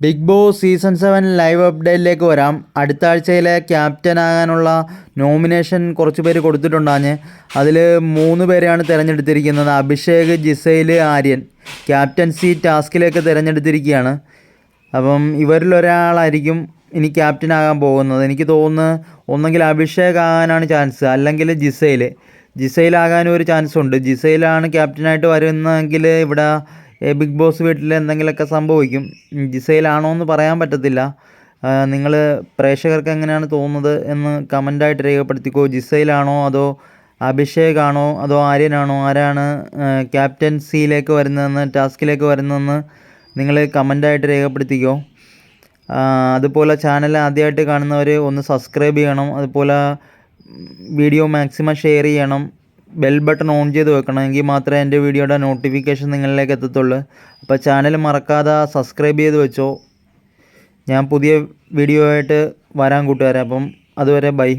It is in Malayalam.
Big Boss season seven live അപ്ഡേറ്റിലേക്ക് വരാം. അടുത്ത ആഴ്ചയിലെ ക്യാപ്റ്റൻ ആകാനുള്ള നോമിനേഷൻ കുറച്ച് പേര് കൊടുത്തിട്ടുണ്ടാഞ്ഞ് അതിൽ മൂന്ന് പേരെയാണ് തിരഞ്ഞെടുത്തിരിക്കുന്നത്. അഭിഷേക് ജിസൈൽ ആര്യൻ. ക്യാപ്റ്റൻസി ടാസ്കിലേക്ക് തിരഞ്ഞെടുത്തിരിക്കുകയാണ്. അപ്പം ഇവരിലൊരാളായിരിക്കും ഇനി ക്യാപ്റ്റൻ ആകാൻ പോകുന്നത്. എനിക്ക് തോന്നുന്നു ഒന്നെങ്കിൽ അഭിഷേക് ആകാനാണ് ചാൻസ് അല്ലെങ്കിൽ ജിസൈൽ ജിസൈലാകാനും ഒരു ചാൻസ് ഉണ്ട് ജിസൈലാണ് ക്യാപ്റ്റനായിട്ട് വരുന്നതെങ്കിൽ ഇവിടെ ബിഗ് ബോസ് വീട്ടിൽ എന്തെങ്കിലുമൊക്കെ സംഭവിക്കും. ജിസയിലാണോ എന്ന് പറയാൻ പറ്റത്തില്ല. നിങ്ങൾ പ്രേക്ഷകർക്ക് എങ്ങനെയാണ് തോന്നുന്നത് എന്ന് കമന്റായിട്ട് രേഖപ്പെടുത്തിക്കോ. ജിസയിലാണോ അതോ അഭിഷേകാണോ അതോ ആര്യനാണോ? ആരാണ് ക്യാപ്റ്റൻസിയിലേക്ക് വരുന്നതെന്ന് ടാസ്കിലേക്ക് വരുന്നതെന്ന് നിങ്ങൾ കമന്റായിട്ട് രേഖപ്പെടുത്തിക്കോ. അതുപോലെ ചാനൽ ആദ്യമായിട്ട് കാണുന്നവർ ഒന്ന് സബ്സ്ക്രൈബ് ചെയ്യണം. അതുപോലെ വീഡിയോ മാക്സിമം ഷെയർ ചെയ്യണം. ബെൽ ബട്ടൺ ഓൺ ചെയ്ത് വെക്കണമെങ്കിൽ മാത്രമേ എന്റെ വീഡിയോയുടെ നോട്ടിഫിക്കേഷൻ നിങ്ങളിലേക്ക് എത്തത്തുള്ളൂ. അപ്പോൾ ചാനൽ മറക്കാതെ സബ്സ്ക്രൈബ് ചെയ്ത് വെച്ചോ. ഞാൻ പുതിയ വീഡിയോ ആയിട്ട് വരാൻ കൂട്ടുകാരെ. അപ്പം അതുവരെ ബൈ